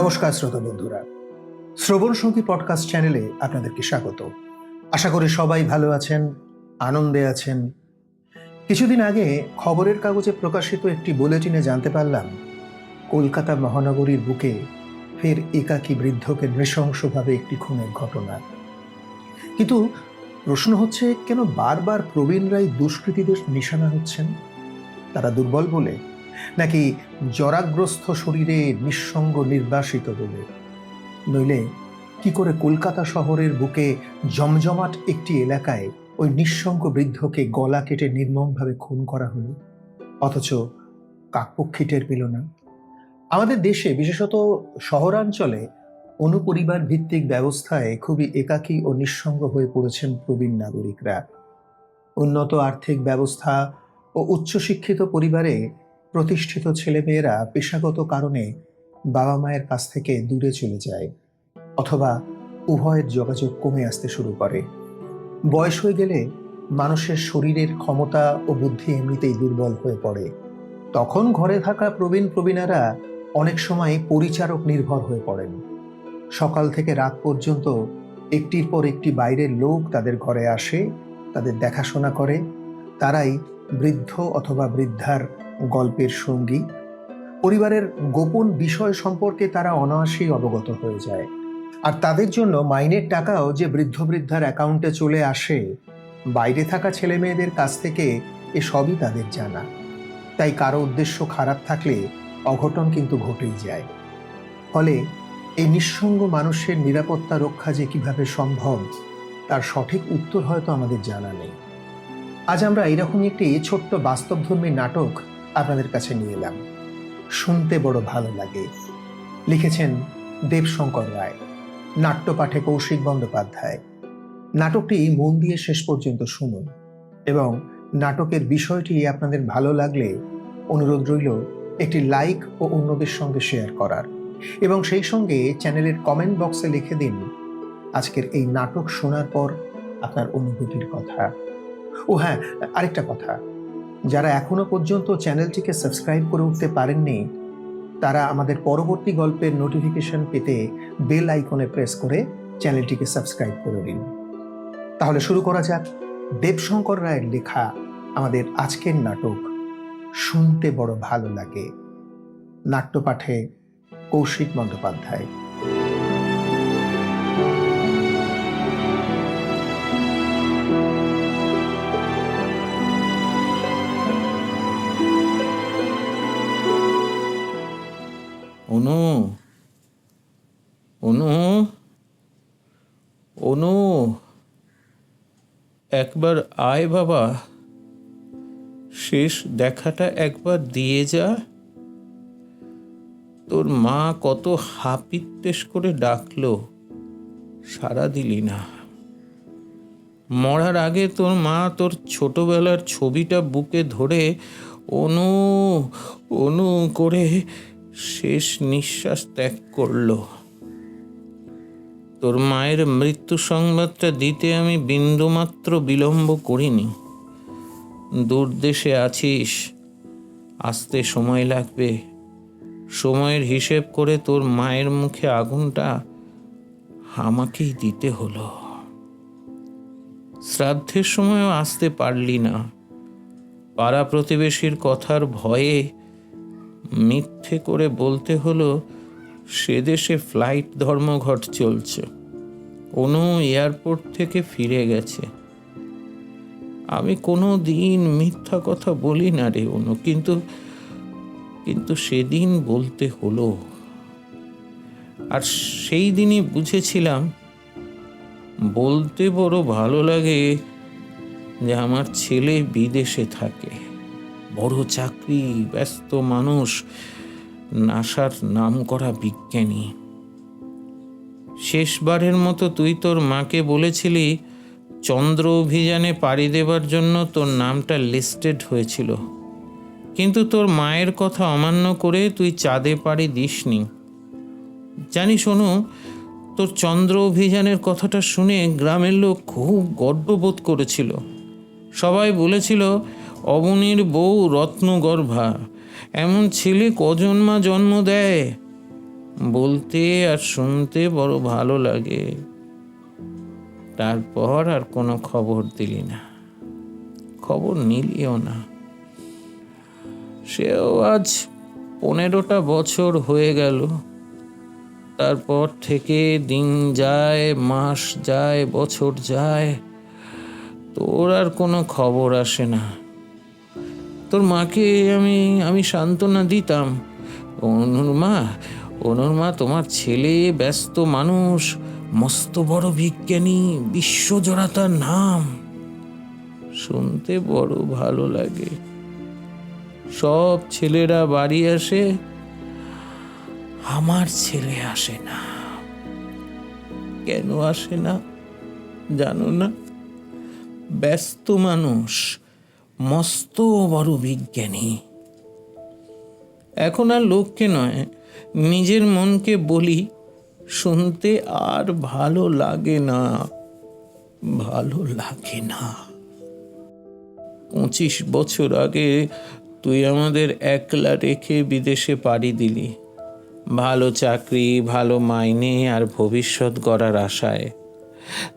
নমস্কার শ্রোতা বন্ধুরা। শ্রবণ সঙ্গী পডকাস্ট চ্যানেলে আপনাদেরকে স্বাগত। আশা করি সবাই ভালো আছেন, আনন্দে আছেন। কিছুদিন আগে খবরের কাগজে প্রকাশিত একটি বুলেটিনে জানতে পারলাম, কলকাতা মহানগরীর বুকে ফের একাকী বৃদ্ধকে নৃশংসভাবে একটি খুনের ঘটনা। কিন্তু প্রশ্ন হচ্ছে, কেন বারবার প্রবীণরাই দুষ্কৃতীদের নিশানা হচ্ছেন? তারা দুর্বল বলে নাকি জরাগ্রস্ত শরীরে নিঃসঙ্গ নির্বাসিত বলে? নইলে কি করে কলকাতা শহরের বুকে জমজমাট একটি এলাকায় ওই নিঃসঙ্গ বৃদ্ধকে গলা কেটে নির্মমভাবে খুন করা হলো? অথচ কাকপক্ষী টের পেল না। আমাদের দেশে, বিশেষত শহরাঞ্চলে অনুপরিবার ভিত্তিক ব্যবস্থায় খুবই একাকী ও নিঃসঙ্গ হয়ে পড়েছেন প্রবীণ নাগরিকরা। উন্নত আর্থিক ব্যবস্থা ও উচ্চশিক্ষিত পরিবারে প্রতিষ্ঠিত ছেলেমেয়েরা পেশাগত কারণে বাবা মায়ের কাছ থেকে দূরে চলে যায় অথবা উভয়ের যোগাযোগ কমে আসতে শুরু করে। বয়স হয়ে গেলে মানুষের শরীরের ক্ষমতা ও বুদ্ধি এমনিতেই দুর্বল হয়ে পড়ে। তখন ঘরে থাকা প্রবীণ প্রবীণারা অনেক সময় পরিচারক নির্ভর হয়ে পড়েন। সকাল থেকে রাত পর্যন্ত একটির পর একটি বাইরের লোক তাদের ঘরে আসে, তাদের দেখাশোনা করে, তারাই বৃদ্ধ অথবা বৃদ্ধার গল্পের সঙ্গী। পরিবারের গোপন বিষয় সম্পর্কে তারা অনায়াসেই অবগত হয়ে যায়। আর তাদের জন্য মাইনের টাকাও যে বৃদ্ধ বৃদ্ধার অ্যাকাউন্টে চলে আসে, বাইরে থাকা ছেলে মেয়েদের কাছ থেকে এসবই তাদের জানা। তাই কারও উদ্দেশ্য খারাপ থাকলে অঘটন কিন্তু ঘটেই যায়। ফলে এই নিঃসঙ্গ মানুষের নিরাপত্তা রক্ষা যে কীভাবে সম্ভব, তার সঠিক উত্তর হয়তো আমাদের জানা নেই। আজ আমরা এরকমই একটি ছোট্ট বাস্তবধর্মী নাটক আপনাদের কাছে নিয়ে এলাম। শুনতে বড় ভালো লাগে। লিখেছেন দেবশঙ্কর রায়, নাট্যপাঠে কৌশিক বন্দ্যোপাধ্যায়। নাটকটি মন দিয়ে শেষ পর্যন্ত শুনুন এবং নাটকের বিষয়টি আপনাদের ভালো লাগলে অনুরোধ রইল একটি লাইক ও অন্যদের সঙ্গে শেয়ার করার। এবং সেই সঙ্গে চ্যানেলের কমেন্ট বক্সে লিখে দিন আজকের এই নাটক শোনার পর আপনার অনুভূতির কথা। ও হ্যাঁ আরেকটা কথা। যারা এখনও পর্যন্ত চ্যানেলটিকে সাবস্ক্রাইব করে উঠতে পারেননি, তারা আমাদের পরবর্তী গল্পের নোটিফিকেশন পেতে বেল আইকনে প্রেস করে চ্যানেলটিকে সাবস্ক্রাইব করে দিন। তাহলে শুরু করা যাক দেবশঙ্কর রায়ের লেখা আমাদের আজকের নাটক, শুনতে বড় ভালো লাগে। নাট্যপাঠে কৌশিক বন্দ্যোপাধ্যায়। অনু, একবার আয় বাবা। শেষ দেখাটা একবার দিয়ে যা। তোর মা কত হাপিত্তেশ করে ডাকলো সারা দিলি না। মরার আগে তোর মা তোর ছোটবেলার ছবিটা বুকে ধরে, অনু অনু করে শেষ নিঃশ্বাস ত্যাগ করল। তোর মায়ের মৃত্যু সংবাদটা দিতে আমি বিন্দুমাত্র বিলম্ব করিনি। দূরদেশে আছিস, আসতে সময় লাগবে। সময়ের হিসেব করে তোর মায়ের মুখে আগুনটা আমাকেই দিতে হলো। শ্রাদ্ধের সময়ও আসতে পারলি না। পাড়া প্রতিবেশীর কথার ভয়ে মিথ্যে করে বলতে হলো সে দেশে ফ্লাইট ধর্মঘট চলছে। অনু এয়ারপোর্ট থেকে ফিরে গেছে। আমি কোনো দিন মিথ্যা কথা বলি না রে অনু, কিন্তু কিন্তু সেদিন বলতে হলো। আর সেই দিনই বুঝেছিলাম, বলতে বড় ভালো লাগে যে আমার ছেলে বিদেশে থাকে। বড় চাকরি, ব্যস্ত মানুষ নাসার নাম করা বিজ্ঞানী। শেষবারের মতো তুই তোর মাকে বলেছিলি, চন্দ্র অভিযানে পাড়ি দেবার জন্য তোর নামটা লিস্টেড হয়েছিল। কিন্তু তোর মায়ের কথা অমান্য করে তুই চাঁদে পাড়ি দিসনি। জানি শোনো, তোর চন্দ্র অভিযানের কথাটা শুনে গ্রামের লোক খুব গর্ববোধ করেছিল। সবাই বলেছিল, অবনীর বউ রত্নগর্ভা। এমন ছেলে কজন মা জন্ম দেয়? বলতে আর শুনতে বড় ভালো লাগে। তারপর আর কোনো খবর দিলি না। খবর নিলিও না। সেও আজ পনেরোটা বছর হয়ে গেল। তারপর থেকে দিন যায়, মাস যায়, বছর যায়। তোর আর কোনো খবর আসে না। তোর মাকে আমি আমি সান্ত্বনা দিতাম। অনুর মা অনুর মা তোমার ছেলে, ব্যস্ত মানুষ, মস্ত বড় বিজ্ঞানী বিশ্বজোড়া তার নাম। শুনতে বড় ভালো লাগে। সব ছেলেরা বাড়ি আসে, আমার ছেলে আসে না। কেন আসে না? জানো না? ব্যস্ত মানুষ মস্ত বড় বিজ্ঞানী। এখন আর লোককে নয়, নিজের মনকে বলি, শুনতে আর ভালো লাগে না, ভালো লাগে না। পঁচিশ বছর আগে তুই আমাদের একলা রেখে বিদেশে পাড়ি দিলি। ভালো চাকরি, ভালো মাইনে আর ভবিষ্যৎ গড়ার আশায়।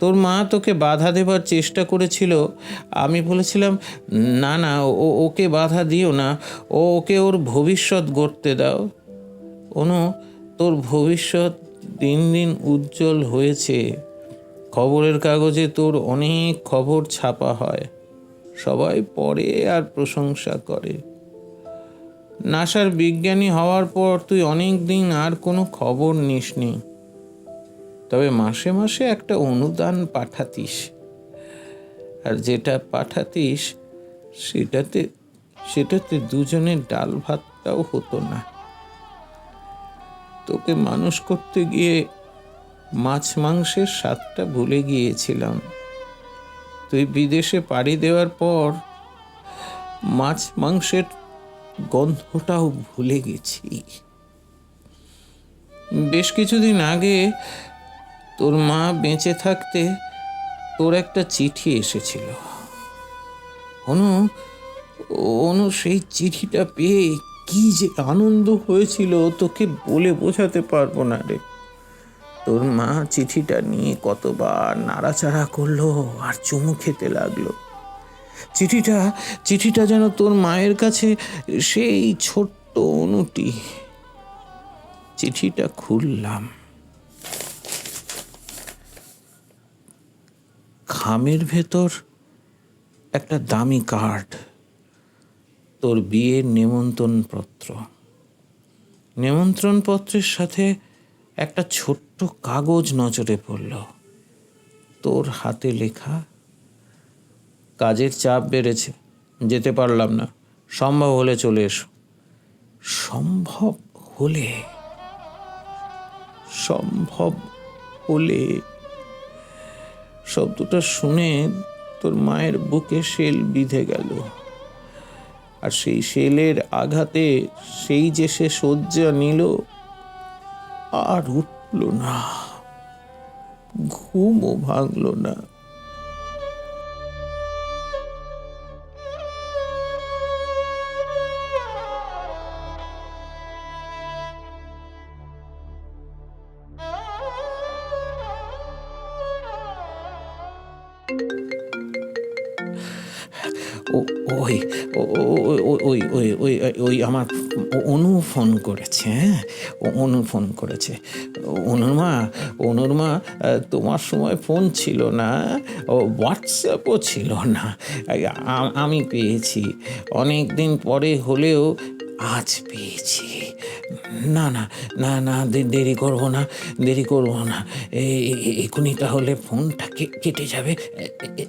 তোর মা তোকে বাধা দেবার চেষ্টা করেছিল। আমি বলেছিলাম, না না, ও, ওকে বাধা দিও না। ও, ওকে ওর ভবিষ্যৎ গড়তে দাও। অনু, তোর ভবিষ্যৎ দিন দিন উজ্জ্বল হয়েছে। খবরের কাগজে তোর অনেক খবর ছাপা হয়। সবাই পড়ে আর প্রশংসা করে। নাসার বিজ্ঞানী হওয়ার পর তুই অনেক দিন আর কোনো খবর নিসনি। তবে মাসে মাসে একটা অনুদান পাঠাতিস। আর যেটা পাঠাতিস, সেটাতে সেটাতে দুজনের ডাল ভাতটাও হতো না। তোকে মানুষ করতে গিয়ে মাছ মাংসের স্বাদটা ভুলে গিয়েছিলাম। তুই বিদেশে পাড়ি দেওয়ার পর মাছ মাংসের গন্ধটাও ভুলে গেছি। বেশ কিছুদিন আগে তোর মা বেঁচে থাকতে তোর একটা চিঠি এসেছিল। অনু অনু সেই চিঠিটা পেয়ে কি যে আনন্দ হয়েছিল, তোকে বলে বোঝাতে পারব না রে। তোর মা চিঠিটা নিয়ে কতবার নাড়াচাড়া করল আর চুমু খেতে লাগল। চিঠিটা চিঠিটা যেন তোর মায়ের কাছে সেই ছোট্ট অনুটি। চিঠিটা খুললাম। খামের ভেতর একটা দামি কার্ড, তোর বিয়ের নেমন্ত্রণপত্র নেমন্ত্রণপত্রের সাথে একটা ছোট্ট কাগজ নজরে পড়ল। তোর হাতে লেখা, কাজের চাপ বেড়েছে, যেতে পারলাম না, সম্ভব হলে চলে এসো। সম্ভব হলে সম্ভব হলে শব্দটা শুনে তোর মায়ের বুকে শেল বিঁধে গেল। আর সেই শেলের আঘাতে সেই যে সে শয্যা নিল, আর উঠল না, ঘুমও ভাঙল না। আমার অনু ফোন করেছে হ্যাঁ? অনু ফোন করেছে। অনুর মা অনুর মা আহ, তোমার সময় ফোন ছিল না হোয়াটসঅ্যাপও ছিল না। আমি পেয়েছি। অনেক দিন পরে হলেও আজ পেয়েছি। না না না না দেরি করব না দেরি করব না। এখনই তাহলে ফোনটা কেটে যাবে। এ-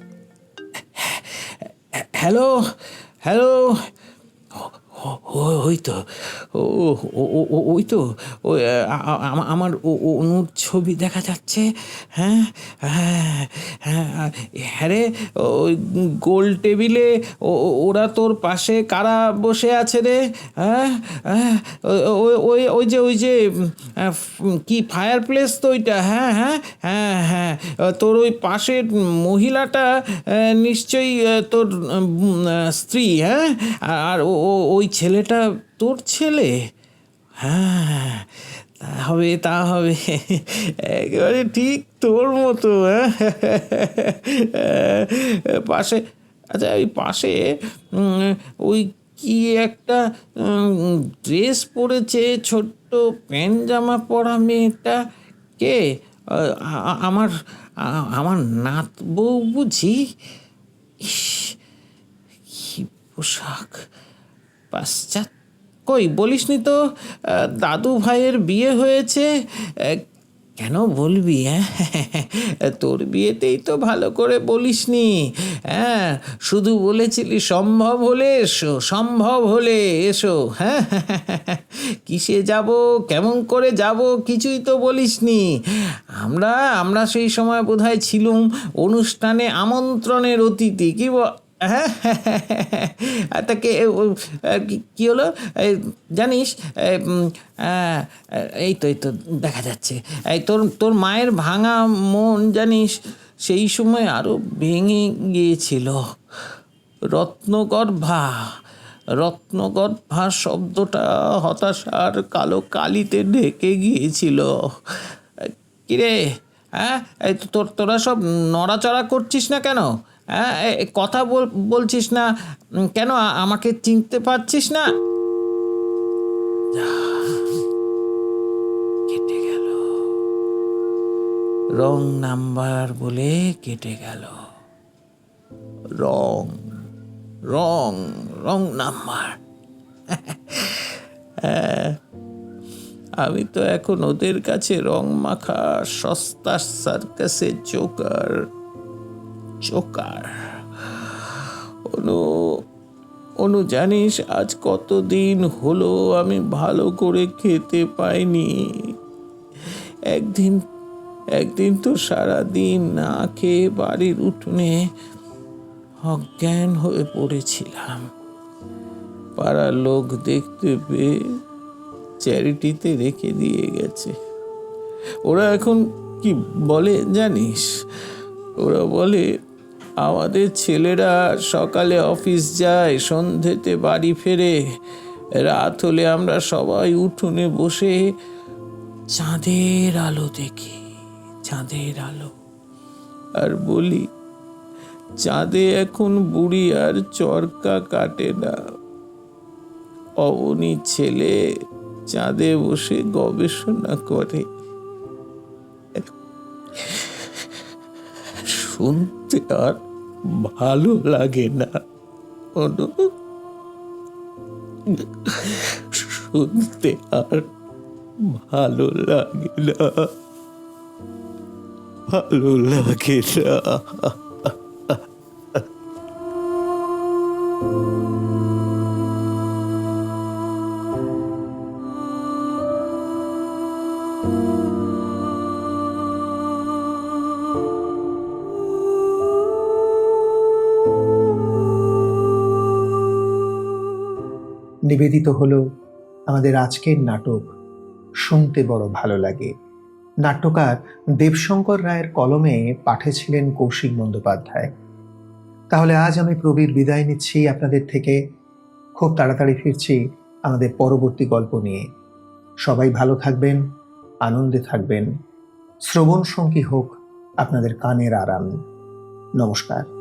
হ্যালো হ্যালো ওই তো ওই তো আমার অনুর ছবি দেখা যাচ্ছে। হ্যাঁ হ্যাঁ হ্যাঁ হ্যাঁ রে, ওই গোল টেবিলে ওরা তোর পাশে কারা বসে আছে রে? হ্যাঁ হ্যাঁ ওই- ওই যে ওই যে কি ফায়ার প্লেস তো ওইটা? হ্যাঁ হ্যাঁ হ্যাঁ হ্যাঁ তোর ওই পাশের মহিলাটা নিশ্চয়ই তোর স্ত্রী হ্যাঁ? আর ওই ছেলেটা তোর ছেলে? হ্যাঁ তা হবে তা হবে। একেবারে ঠিক তোর মতো হ্যাঁ? পাশে আচ্ছা ওই পাশে ওই কি একটা ড্রেস পরেছে, ছোট্ট প্যান্ট জামা পরা মেয়েটা। কে? আমার আমার নাত বউ বুঝি? কি পোশাক। পাশ্চাৎ কই, বলিসনি তো দাদু ভাইয়ের বিয়ে হয়েছে কেন বলবি হ্যাঁ? তোর বিয়েতেই তো ভালো করে বলিসনি হ্যাঁ? শুধু বলেছিলি সম্ভব হলে এসো, সম্ভব হলে এসো হ্যাঁ? কিসে যাব, কেমন করে যাব কিছুই তো বলিসনি। আমরা আমরা সেই সময় বোধহয় ছিলুম অনুষ্ঠানে আমন্ত্রণের অতিথি, কি হ্যাঁ তাকে কি হলো? জানিস এই, তো এই তো দেখা যাচ্ছে। এই তোর তোর মায়ের ভাঙা মন জানিস সেই সময় আরও ভেঙে গিয়েছিল। রত্নগর্ভা রত্নগর্ভা শব্দটা হতাশার কালো কালিতে ঢেকে গিয়েছিল। কিরে হ্যাঁ তোর তোরা সব নড়াচড়া করছিস না কেন? কথা বল বলছিস না কেন আমাকে চিনতে পারছিস না? কেটে গেল। রং নাম্বার বলে কেটে গেল। রং রং রং নাম্বার। আমি তো এখন ওদের কাছে রং মাখা সস্তা সার্কাসের জোকার জোকার অনু অনু জানিস আজ কতদিন হলো আমি ভালো করে খেতে পাইনি। একদিন একদিন তো সারাদিন না খেয়ে বাড়ির উঠোনে অজ্ঞান হয়ে পড়েছিলাম। পাড়ার লোক দেখতে পেয়ে চ্যারিটিতে রেখে দিয়ে গেছে। ওরা এখন কি বলে জানিস? ওরা বলে আমাদের ছেলেরা সকালে অফিস যায় সন্ধ্যেতে বাড়ি ফেরে। রাত হলে আমরা সবাই উঠোনে বসে চাঁদের আলো দেখি, চাঁদের আলো। আর বলি, চাঁদে এখন বুড়ি আর চরকা কাটে না। অবনী ছেলে চাঁদে বসে গবেষণা করে। শুনতে আর ভালো লাগে না। অনু শুনতে আর ভালো লাগে না। ভালো লাগে না। নিবেদিত হল আমাদের আজকের নাটক। শুনতে বড় ভালো লাগে। নাট্যকার দেবশঙ্কর রায়ের কলমে পাঠেছিলেন কৌশিক বন্দ্যোপাধ্যায়। তাহলে আজ আমি প্রবীর বিদায় নিচ্ছি আপনাদের থেকে। খুব তাড়াতাড়ি ফিরছি আমাদের পরবর্তী গল্প নিয়ে। সবাই ভালো থাকবেন, আনন্দে থাকবেন। শ্রবণ সঙ্গী হোক আপনাদের কানের আরাম। নমস্কার।